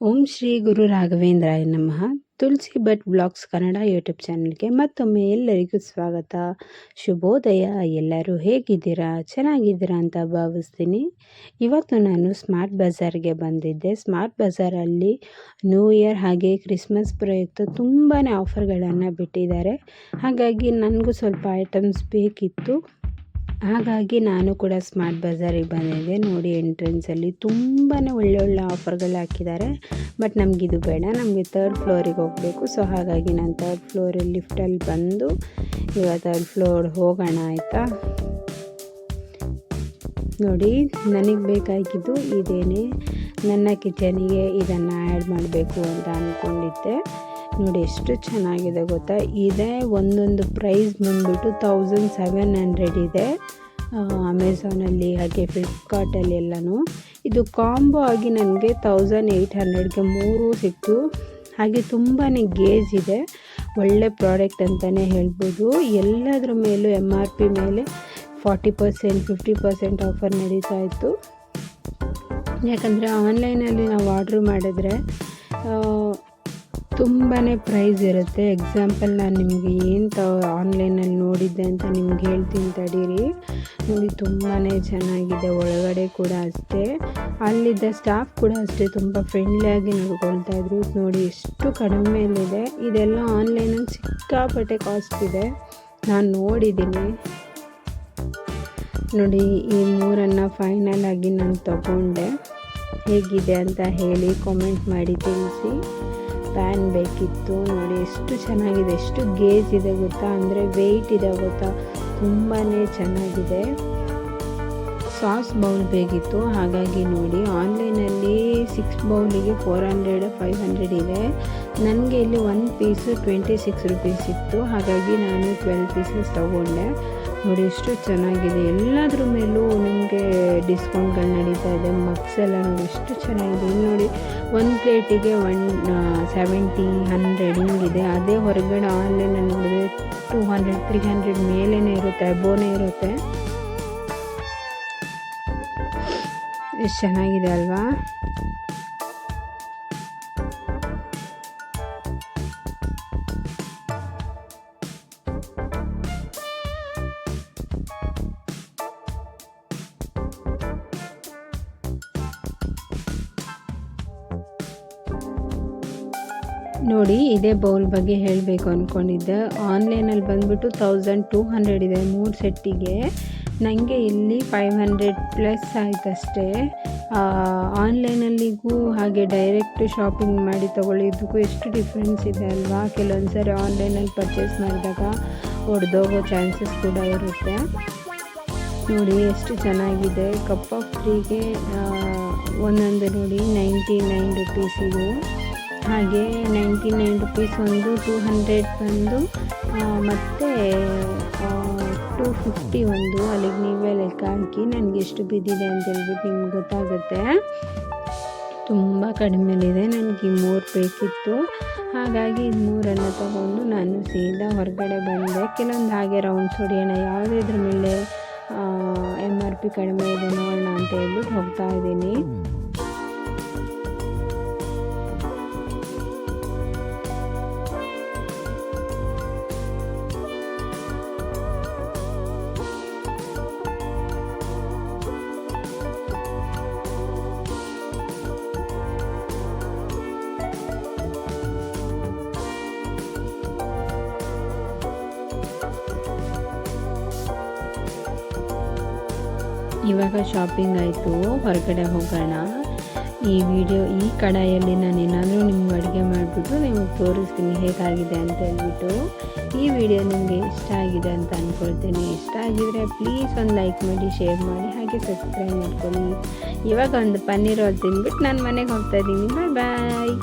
ಓಂ ಶ್ರೀ ಗುರು ರಾಘವೇಂದ್ರಾಯ ನಮಃ. Tulasi Bhat blogs Kannada YouTube ಚಾನಲ್ಗೆ ಮತ್ತೊಮ್ಮೆ ಎಲ್ಲರಿಗೂ ಸ್ವಾಗತ. ಶುಭೋದಯ, ಎಲ್ಲರೂ ಹೇಗಿದ್ದೀರಾ? ಚೆನ್ನಾಗಿದ್ದೀರಾ ಅಂತ ಭಾವಿಸ್ತೀನಿ. ಇವತ್ತು ನಾನು ಸ್ಮಾರ್ಟ್ ಬಜಾರ್ಗೆ ಬಂದಿದ್ದೆ. ಸ್ಮಾರ್ಟ್ ಬಜಾರಲ್ಲಿ ನ್ಯೂ ಇಯರ್ ಹಾಗೆ ಕ್ರಿಸ್ಮಸ್ ಪ್ರಯುಕ್ತ ತುಂಬಾ ಆಫರ್ಗಳನ್ನು ಬಿಟ್ಟಿದ್ದಾರೆ. ಹಾಗಾಗಿ ನನಗೂ ಸ್ವಲ್ಪ ಐಟಮ್ಸ್ ಬೇಕಿತ್ತು. ಹಾಗಾಗಿ ನಾನು ಕೂಡ ಸ್ಮಾರ್ಟ್ ಬಜಾರಿಗೆ ಬಂದಿದ್ದೆ. ನೋಡಿ ಎಂಟ್ರೆನ್ಸಲ್ಲಿ ತುಂಬಾ ಒಳ್ಳೆ ಒಳ್ಳೆ ಆಫರ್ಗಳು ಹಾಕಿದ್ದಾರೆ. ಬಟ್ ನಮಗಿದು ಬೇಡ. ನಮಗೆ ತರ್ಡ್ ಫ್ಲೋರಿಗೆ ಹೋಗಬೇಕು. ಸೊ ಹಾಗಾಗಿ ನಾನು ತರ್ಡ್ ಫ್ಲೋರಲ್ಲಿ ಲಿಫ್ಟಲ್ಲಿ ಬಂದು ಇವಾಗ ತರ್ಡ್ ಫ್ಲೋರ್ ಹೋಗೋಣ ಆಯಿತಾ? ನೋಡಿ, ನನಗೆ ಬೇಕಾಗಿದ್ದು ಇದೇನೆ. ನನ್ನ ಕಿಚನಿಗೆ ಇದನ್ನು ಆ್ಯಡ್ ಮಾಡಬೇಕು ಅಂತ ಅಂದ್ಕೊಂಡಿದ್ದೆ ನೋಡಿ ಎಷ್ಟು ಚೆನ್ನಾಗಿದೆ ಗೊತ್ತಾ? ಇದೆ, ಒಂದೊಂದು ಪ್ರೈಸ್ ಬಂದುಬಿಟ್ಟು ತೌಸಂಡ್ ಸೆವೆನ್ ಹಂಡ್ರೆಡ್ ಇದೆ. ಅಮೆಝಾನಲ್ಲಿ ಹಾಗೆ ಫ್ಲಿಪ್ಕಾರ್ಟಲ್ಲಿ ಎಲ್ಲನೂ. ಇದು ಕಾಂಬೋ ಆಗಿ ನನಗೆ ತೌಸಂಡ್ ಏಯ್ಟ್ ಹಂಡ್ರೆಡ್ಗೆ ಮೂರು ಸಿಕ್ತು ಹಾಗೆ ತುಂಬಾ ಗೇಜ್ ಇದೆ. ಒಳ್ಳೆ ಪ್ರಾಡಕ್ಟ್ ಅಂತಲೇ ಹೇಳ್ಬೋದು. ಎಲ್ಲದರ ಮೇಲೂ ಎಂ ಆರ್ ಪಿ ಮೇಲೆ forty percent fifty percent offer ನಡೀತಾ ಇತ್ತು. ಯಾಕಂದರೆ ಆನ್ಲೈನಲ್ಲಿ ನಾವು ಆರ್ಡ್ರ್ ಮಾಡಿದ್ರೆ ತುಂಬಾ ಪ್ರೈಸ್ ಇರುತ್ತೆ. ಎಕ್ಸಾಂಪಲ್ ನಾನು ನಿಮಗೆ ಏನು ತ ಆನ್ಲೈನಲ್ಲಿ ನೋಡಿದ್ದೆ ಅಂತ ನಿಮ್ಗೆ ಹೇಳ್ತೀನಿ ತಡೀರಿ. ನೋಡಿ ತುಂಬಾ ಚೆನ್ನಾಗಿದೆ. ಒಳಗಡೆ ಕೂಡ ಅಷ್ಟೇ. ಅಲ್ಲಿದ್ದ ಸ್ಟಾಫ್ ಕೂಡ ಅಷ್ಟೇ ತುಂಬ ಫ್ರೆಂಡ್ಲಿಯಾಗಿ ನೋಡ್ಕೊಳ್ತಾ ಇದ್ರು. ನೋಡಿ ಎಷ್ಟು ಕಡಿಮೆಯಲ್ಲಿದೆ. ಇದೆಲ್ಲ ಆನ್ಲೈನಲ್ಲಿ ಸಿಕ್ಕಾಪಟ್ಟೆ ಕಾಸ್ಟ್ ಇದೆ. ನಾನು ನೋಡಿದ್ದೀನಿ. ನೋಡಿ ಈ ಮೂರನ್ನು ಫೈನಲ್ ಆಗಿ ನಾನು ತಗೊಂಡೆ. ಹೇಗಿದೆ ಅಂತ ಹೇಳಿ ಕಾಮೆಂಟ್ ಮಾಡಿ ತಿಳಿಸಿ. ಪ್ಯಾನ್ ಬೇಕಿತ್ತು. ನೋಡಿ ಎಷ್ಟು ಚೆನ್ನಾಗಿದೆ, ಎಷ್ಟು ಗೇಜ್ ಇದೆ ಗೊತ್ತಾ? ಅಂದರೆ ವೆಯ್ಟ್ ಇದೆ ಗೊತ್ತಾ? ತುಂಬಾ ಚೆನ್ನಾಗಿದೆ. ಸಾಸ್ ಬೌಲ್ ಬೇಕಿತ್ತು. ಹಾಗಾಗಿ ನೋಡಿ, ಆನ್ಲೈನಲ್ಲಿ ಸಿಕ್ಸ್ ಬೌಲಿಗೆ ಫೋರ್ ಹಂಡ್ರೆಡ್ ಫೈವ್ ಹಂಡ್ರೆಡ್ ಇದೆ. ನನಗೆ ಇಲ್ಲಿ one piece twenty six rupees ಇತ್ತು. ಹಾಗಾಗಿ ನಾನು ಟ್ವೆಲ್ ಪೀಸಸ್ ತೊಗೊಂಡೆ. ನೋಡಿ, ಎಷ್ಟು ಚೆನ್ನಾಗಿದೆ. ಎಲ್ಲದ್ರ ಮೇಲೂ ನಿಮಗೆ ಡಿಸ್ಕೌಂಟ್ಗಳು ನಡೀತಾ ಇದೆ. ಮಕ್ಸ್ ಎಲ್ಲ ನೋಡಿ, ಎಷ್ಟು ಚೆನ್ನಾಗಿದೆ. ಇಲ್ಲಿ ನೋಡಿ, ಒಂದು ಪ್ಲೇಟಿಗೆ ಒನ್ ಸೆವೆಂಟಿ ಹಂಡ್ರೆಡ್ ಹಿಂಗಿದೆ. ಅದೇ ಹೊರಗಡೆ ಆನ್ಲೈನಲ್ಲಿ ನೋಡಿದ್ರೆ ಟೂ ಹಂಡ್ರೆಡ್ ತ್ರೀ ಹಂಡ್ರೆಡ್ ಮೇಲೇ ಇರುತ್ತೆ, ಅಬೋನೇ ಇರುತ್ತೆ. ಎಷ್ಟು ಚೆನ್ನಾಗಿದೆ ಅಲ್ವಾ? ನೋಡಿ, ಇದೇ ಬೌಲ್ ಬಗ್ಗೆ ಹೇಳಬೇಕು ಅಂದ್ಕೊಂಡಿದ್ದೆ ಆನ್ಲೈನಲ್ಲಿ ಬಂದುಬಿಟ್ಟು ತೌಸಂಡ್ ಟೂ ಹಂಡ್ರೆಡ್ ಇದೆ ಮೂರು ಸೆಟ್ಟಿಗೆ. ನನಗೆ ಇಲ್ಲಿ ಫೈವ್ ಹಂಡ್ರೆಡ್ ಪ್ಲಸ್ ಆಯಿತಷ್ಟೇ. ಆನ್ಲೈನಲ್ಲಿಗೂ ಹಾಗೆ ಡೈರೆಕ್ಟ್ ಶಾಪಿಂಗ್ ಮಾಡಿ ತೊಗೊಳ್ಳಿದ್ದಕ್ಕೂ ಎಷ್ಟು ಡಿಫ್ರೆನ್ಸ್ ಇದೆ ಅಲ್ವಾ? ಕೆಲವೊಂದು ಸರಿ ಆನ್ಲೈನಲ್ಲಿ ಪರ್ಚೇಸ್ ಮಾಡಿದಾಗ ಒಡೆದೋಗೋ ಚಾನ್ಸಸ್ ಕೂಡ ಇರುತ್ತೆ. ನೋಡಿ, ಎಷ್ಟು ಚೆನ್ನಾಗಿದೆ. ಕಪ್ ಆಫ್ ಫ್ರೀಗೆ ಒಂದೊಂದು ನೋಡಿ ನೈಂಟಿ ನೈನ್ ರುಪೀಸಿದು ಹಾಗೆ ನೈಂಟಿ ನೈನ್ ರುಪೀಸ್ ಒಂದು ಟೂ ಹಂಡ್ರೆಡ್ ಬಂದು ಮತ್ತು ಟೂ ಫಿಫ್ಟಿ ಒಂದು ಅಲ್ಲಿಗೆ ನೀವೇ ಲೆಕ್ಕ ಹಾಕಿ ನನಗೆ ಎಷ್ಟು ಬಿದ್ದಿದೆ ಅಂತ ಹೇಳ್ಬಿಟ್ಟು ನಿಮ್ಗೆ ಗೊತ್ತಾಗುತ್ತೆ. ತುಂಬ ಕಡಿಮೆಲಿದೆ ನನಗೆ ಈ ಮೂರು ಬೇಕಿತ್ತು. ಹಾಗಾಗಿ ಇದು ಮೂರನ್ನು ತಗೊಂಡು ನಾನು ಸೀದಾ ಹೊರಗಡೆ ಬಂದೆ. ಕೆಲವೊಂದು ಹಾಗೆ ರೌಂಡ್ಸ್ ಹೊಡಿಯೋಣ ಯಾವುದಿದ್ರ ಮೇಲೆ ಎಂ ಆರ್ ಪಿ ಕಡಿಮೆ ಇದೆ ನೋಡೋಣ ಅಂತ ಹೇಳ್ಬಿಟ್ಟು ಹೋಗ್ತಾ ಇದ್ದೀನಿ. ಇವಾಗ ಶಾಪಿಂಗ್ ಆಯಿತು, ಹೊರಗಡೆ ಹೋಗೋಣ. ಈ ವಿಡಿಯೋ ಈ ಕಡಾಯಲ್ಲಿ ನಾನು ಏನಾದರೂ ನಿಮ್ಗೆ ಅಡುಗೆ ಮಾಡಿಬಿಟ್ಟು ನಿಮಗೆ ತೋರಿಸ್ತೀನಿ ಹೇಗಾಗಿದೆ ಅಂತ ಹೇಳ್ಬಿಟ್ಟು ಈ ವಿಡಿಯೋ ನಿಮಗೆ ಇಷ್ಟ ಆಗಿದೆ ಅಂತ ಅಂದ್ಕೊಳ್ತೇನೆ ಇಷ್ಟ ಆಗಿದರೆ ಪ್ಲೀಸ್ ಒಂದು ಲೈಕ್ ಮಾಡಿ ಶೇರ್ ಮಾಡಿ, ಹಾಗೆ ಸಬ್ಸ್ಕ್ರೈಬ್ ಮಾಡ್ಕೊಳ್ಳಿ. ಇವಾಗ ಒಂದು ಪನ್ನೀರ್ ತಿಂದ್ಬಿಟ್ಟು ನಾನು ಮನೆಗೆ ಹೋಗ್ತಾ ಇದ್ದೀನಿ ಬಾಯ್ ಬಾಯ್